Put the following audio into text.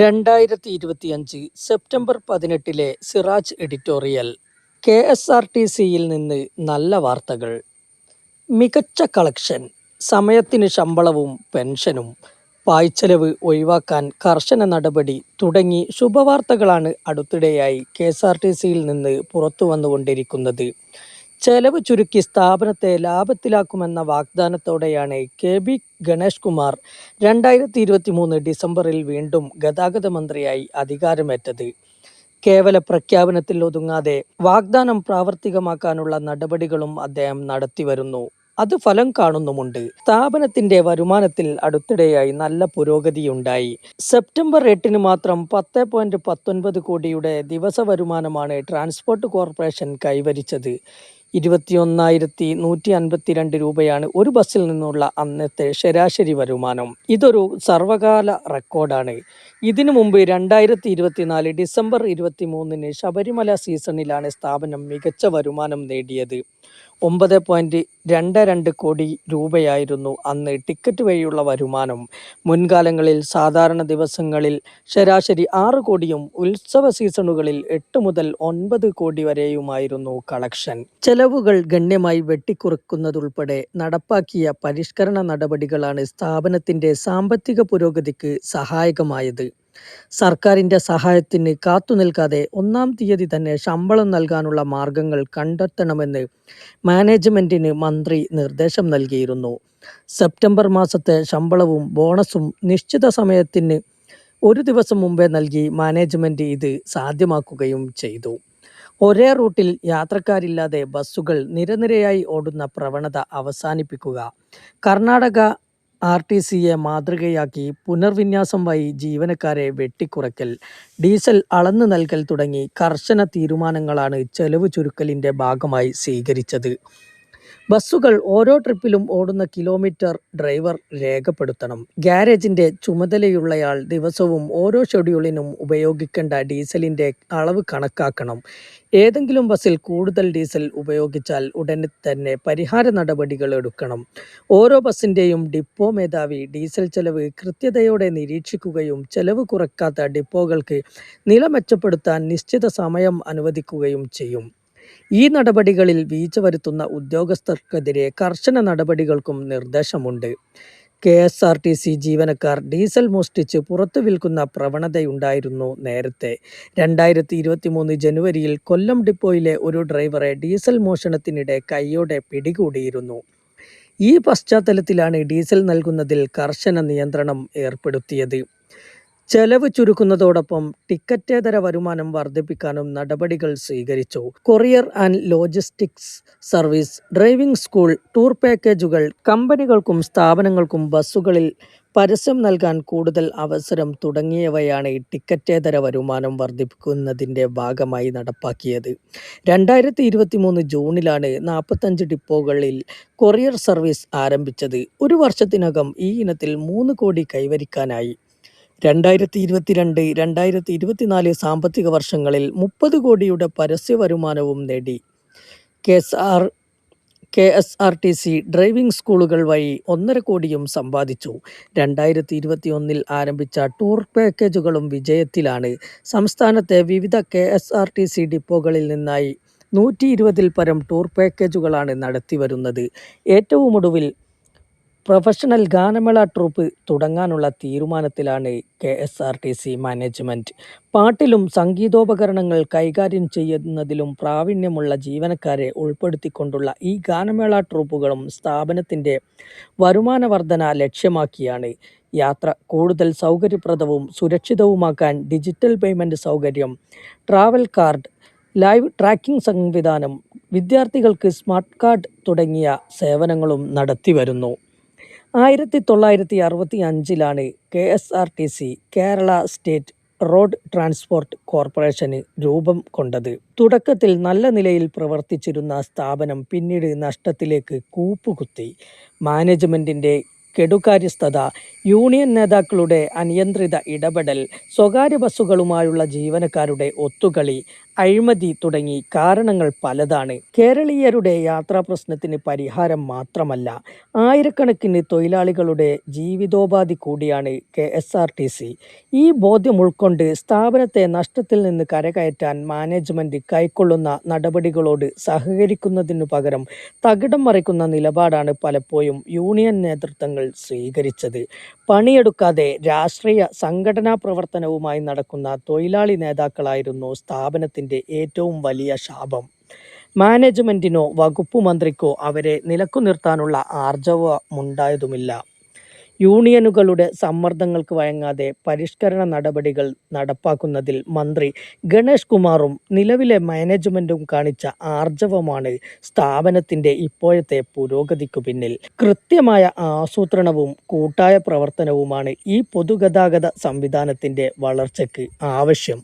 രണ്ടായിരത്തി ഇരുപത്തിയഞ്ച് സെപ്റ്റംബർ പതിനെട്ടിലെ Siraj editorial K S R T സിയിൽ നിന്ന് നല്ല വാർത്തകൾ. മികച്ച കളക്ഷൻ സമയത്തിന് ശമ്പളവും പെൻഷനും പായ്ച്ചെലവ് ഒഴിവാക്കാൻ കർശന നടപടി തുടങ്ങി ശുഭവാർത്തകളാണ് അടുത്തിടെയായി കെ എസ് ആർ ടി സിയിൽ നിന്ന് പുറത്തു വന്നുകൊണ്ടിരിക്കുന്നത് ചെലവ് ചുരുക്കി സ്ഥാപനത്തെ ലാഭത്തിലാക്കുമെന്ന വാഗ്ദാനത്തോടെയാണ് കെ ബി ഗണേഷ് കുമാർ രണ്ടായിരത്തി ഇരുപത്തി മൂന്ന് ഡിസംബറിൽ വീണ്ടും ഗതാഗത മന്ത്രിയായി അധികാരമേറ്റത്. കേവല പ്രഖ്യാപനത്തിൽ ഒതുങ്ങാതെ വാഗ്ദാനം പ്രാവർത്തികമാക്കാനുള്ള നടപടികളും അദ്ദേഹം നടത്തിവരുന്നു. അത് ഫലം കാണുന്നുമുണ്ട്. സ്ഥാപനത്തിന്റെ വരുമാനത്തിൽ അടുത്തിടെയായി നല്ല പുരോഗതിയുണ്ടായി. സെപ്റ്റംബർ എട്ടിന് മാത്രം പത്ത് പോയിന്റ് പത്തൊൻപത് കോടിയുടെ ദിവസ വരുമാനമാണ് ട്രാൻസ്പോർട്ട് കോർപ്പറേഷൻ കൈവരിച്ചത്. ഇരുപത്തിയൊന്നായിരത്തി നൂറ്റി അൻപത്തിരണ്ട് രൂപയാണ് ഒരു ബസ്സിൽ നിന്നുള്ള അന്നത്തെ ശരാശരി വരുമാനം. ഇതൊരു സർവകാല റെക്കോർഡാണ്. ഇതിനു മുമ്പ് രണ്ടായിരത്തി ഇരുപത്തിനാല് ഡിസംബർ ഇരുപത്തി മൂന്നിന് ശബരിമല സീസണിലാണ് സ്ഥാപനം മികച്ച വരുമാനം നേടിയത്. ഒമ്പത് പോയിന്റ് രണ്ട് രണ്ട് കോടി രൂപയായിരുന്നു അന്ന് ടിക്കറ്റ് വഴിയുള്ള വരുമാനം. മുൻകാലങ്ങളിൽ സാധാരണ ദിവസങ്ങളിൽ ശരാശരി ആറ് കോടിയും ഉത്സവ സീസണുകളിൽ എട്ട് മുതൽ ഒൻപത് കോടി വരെയുമായിരുന്നു കളക്ഷൻ. ചെലവുകൾ ഗണ്യമായി വെട്ടിക്കുറക്കുന്നതുൾപ്പെടെ നടപ്പാക്കിയ പരിഷ്കരണ നടപടികളാണ് സ്ഥാപനത്തിന്റെ സാമ്പത്തിക പുരോഗതിക്ക് സഹായകമായത്. സർക്കാരിന്റെ സഹായത്തിന് കാത്തുനിൽക്കാതെ ഒന്നാം തീയതി തന്നെ ശമ്പളം നൽകാനുള്ള മാർഗങ്ങൾ കണ്ടെത്തണമെന്ന് മാനേജ്മെന്റിന് മന്ത്രി നിർദ്ദേശം നൽകിയിരുന്നു. സെപ്റ്റംബർ മാസത്തെ ശമ്പളവും ബോണസും നിശ്ചിത സമയത്തിന് ഒരു ദിവസം മുമ്പേ നൽകി മാനേജ്മെന്റ് ഇത് സാധ്യമാക്കുകയും ചെയ്തു. ഒരേ റൂട്ടിൽ യാത്രക്കാരില്ലാതെ ബസ്സുകൾ നിരനിരയായി ഓടുന്ന പ്രവണത അവസാനിപ്പിക്കുക. കർണാടക ആർ ടി സിയെ മാതൃകയാക്കി പുനർവിന്യാസം വഴി ജീവനക്കാരെ വെട്ടിക്കുറയ്ക്കൽ ഡീസൽ അളന്നു നൽകൽ തുടങ്ങി കർശന തീരുമാനങ്ങളാണ് ചെലവ് ചുരുക്കലിന്റെ ഭാഗമായി സ്വീകരിച്ചത്. ബസ്സുകൾ ഓരോ ട്രിപ്പിലും ഓടുന്ന കിലോമീറ്റർ ഡ്രൈവർ രേഖപ്പെടുത്തണം. ഗ്യാരേജിന്റെ ചുമതലയുള്ളയാൾ ദിവസവും ഓരോ ഷെഡ്യൂളിനും ഉപയോഗിക്കേണ്ട ഡീസലിന്റെ അളവ് കണക്കാക്കണം. ഏതെങ്കിലും ബസ്സിൽ കൂടുതൽ ഡീസൽ ഉപയോഗിച്ചാൽ ഉടനെ തന്നെ പരിഹാര നടപടികൾ എടുക്കണം. ഓരോ ബസ്സിന്റെയും ഡിപ്പോ മേധാവി ഡീസൽ ചെലവ് കൃത്യതയോടെ നിരീക്ഷിക്കുകയും ചെലവ് കുറക്കാത്ത ഡിപ്പോകൾക്ക് നില മെച്ചപ്പെടുത്താൻ നിശ്ചിത സമയം അനുവദിക്കുകയും ചെയ്യും. ഈ നടപടികളിൽ വീഴ്ച വരുത്തുന്ന ഉദ്യോഗസ്ഥർക്കെതിരെ കർശന നടപടികൾക്കും നിർദ്ദേശമുണ്ട്. K S R T C ജീവനക്കാർ ഡീസൽ മോഷ്ടിച്ച് പുറത്തു വിൽക്കുന്ന പ്രവണതയുണ്ടായിരുന്നു നേരത്തെ. രണ്ടായിരത്തി ഇരുപത്തി മൂന്ന് ജനുവരിയിൽ കൊല്ലം ഡിപ്പോയിലെ ഒരു ഡ്രൈവറെ ഡീസൽ മോഷണത്തിനിടെ കൈയോടെ പിടികൂടിയിരുന്നു. ഈ പശ്ചാത്തലത്തിലാണ് ഡീസൽ നൽകുന്നതിൽ കർശന നിയന്ത്രണം ഏർപ്പെടുത്തിയത്. ചെലവ് ചുരുക്കുന്നതോടൊപ്പം ടിക്കറ്റേതര വരുമാനം വർദ്ധിപ്പിക്കാനും നടപടികൾ സ്വീകരിച്ചു. Courier and logistics service driving school tour പാക്കേജുകൾ കമ്പനികൾക്കും സ്ഥാപനങ്ങൾക്കും ബസ്സുകളിൽ പരസ്യം നൽകാൻ കൂടുതൽ അവസരം തുടങ്ങിയവയാണ് ഈ ടിക്കറ്റേതര വരുമാനം വർദ്ധിപ്പിക്കുന്നതിന്റെ ഭാഗമായി നടപ്പാക്കിയത്. രണ്ടായിരത്തി ഇരുപത്തി മൂന്ന് ജൂണിലാണ് നാൽപ്പത്തഞ്ച് ഡിപ്പോകളിൽ കൊറിയർ സർവീസ് ആരംഭിച്ചത്. ഒരു വർഷത്തിനകം ഈ ഇനത്തിൽ മൂന്ന് കോടി കൈവരിക്കാനായി. രണ്ടായിരത്തി ഇരുപത്തിരണ്ട് രണ്ടായിരത്തി ഇരുപത്തിനാല് സാമ്പത്തിക വർഷങ്ങളിൽ മുപ്പത് കോടിയുടെ പരസ്യ വരുമാനവും നേടി. K S R K S R T C driving സ്കൂളുകൾ വഴി ഒന്നര കോടിയും സമ്പാദിച്ചു. രണ്ടായിരത്തി ഇരുപത്തി ഒന്നിൽ ആരംഭിച്ച ടൂർ പാക്കേജുകളും വിജയത്തിലാണ്. സംസ്ഥാനത്തെ വിവിധ K S R T C ഡിപ്പോകളിൽ നിന്നായി നൂറ്റി ഇരുപതിൽ പരം ടൂർ പാക്കേജുകളാണ് നടത്തിവരുന്നത്. ഏറ്റവും ഒടുവിൽ പ്രൊഫഷണൽ ഗാനമേള ട്രൂപ്പ് തുടങ്ങാനുള്ള തീരുമാനത്തിലാണ് K S R T C management പാട്ടിലും സംഗീതോപകരണങ്ങൾ കൈകാര്യം ചെയ്യുന്നതിലും പ്രാവീണ്യമുള്ള ജീവനക്കാരെ ഉൾപ്പെടുത്തിക്കൊണ്ടുള്ള ഈ ഗാനമേള ട്രൂപ്പുകളും സ്ഥാപനത്തിന്റെ വരുമാന വർധന ലക്ഷ്യമാക്കിയാണ്. യാത്ര കൂടുതൽ സൗകര്യപ്രദവും സുരക്ഷിതവുമാക്കാൻ ഡിജിറ്റൽ പേയ്മെന്റ് സൗകര്യം ട്രാവൽ കാർഡ് ലൈവ് ട്രാക്കിംഗ് സംവിധാനം വിദ്യാർത്ഥികൾക്ക് സ്മാർട്ട് കാർഡ് തുടങ്ങിയ സേവനങ്ങളും നടത്തിവരുന്നു. ആയിരത്തി തൊള്ളായിരത്തി അറുപത്തി അഞ്ചിലാണ് K S R T C Kerala state road transport corporation രൂപം കൊണ്ടത്. തുടക്കത്തിൽ നല്ല നിലയിൽ പ്രവർത്തിച്ചിരുന്ന സ്ഥാപനം പിന്നീട് നഷ്ടത്തിലേക്ക് കൂപ്പുകുത്തി. മാനേജ്മെന്റിന്റെ കെടുകാര്യസ്ഥത യൂണിയൻ നേതാക്കളുടെ അനിയന്ത്രിത ഇടപെടൽ സ്വകാര്യ ബസ്സുകളുമായുള്ള ജീവനക്കാരുടെ ഒത്തുകളി അഴിമതി തുടങ്ങി കാരണങ്ങൾ പലതാണ്. കേരളീയരുടെ യാത്രാ പ്രശ്നത്തിന് പരിഹാരം മാത്രമല്ല ആയിരക്കണക്കിന് തൊഴിലാളികളുടെ ജീവിതോപാധി കൂടിയാണ് K S R T C. ഈ ബോധ്യം ഉൾക്കൊണ്ട് സ്ഥാപനത്തെ നഷ്ടത്തിൽ നിന്ന് കരകയറ്റാൻ മാനേജ്മെന്റ് കൈക്കൊള്ളുന്ന നടപടികളോട് സഹകരിക്കുന്നതിനു പകരം തകിടം മറിക്കുന്ന നിലപാടാണ് പലപ്പോഴും യൂണിയൻ നേതൃത്വങ്ങൾ സ്വീകരിച്ചത്. പണിയെടുക്കാതെ രാഷ്ട്രീയ സംഘടനാ പ്രവർത്തനവുമായി നടക്കുന്ന തൊഴിലാളി നേതാക്കളായിരുന്നു സ്ഥാപനത്തിന്റെ ഏറ്റവും വലിയ ശാപം. മാനേജ്മെന്റിനോ വകുപ്പ് മന്ത്രിക്കോ അവരെ നിലക്കു നിർത്താനുള്ള ആർജവമുണ്ടായതുമില്ല. യൂണിയനുകളുടെ സമ്മർദ്ദങ്ങൾക്ക് വഴങ്ങാതെ പരിഷ്കരണ നടപടികൾ നടപ്പാക്കുന്നതിൽ മന്ത്രി ഗണേഷ് കുമാറും നിലവിലെ മാനേജ്മെന്റും കാണിച്ച ആർജവമാണ് സ്ഥാപനത്തിന്റെ ഇപ്പോഴത്തെ പുരോഗതിക്കു പിന്നിൽ. കൃത്യമായ ആസൂത്രണവും കൂട്ടായ പ്രവർത്തനവുമാണ് ഈ പൊതുഗതാഗത സംവിധാനത്തിന്റെ വളർച്ചയ്ക്ക് ആവശ്യം.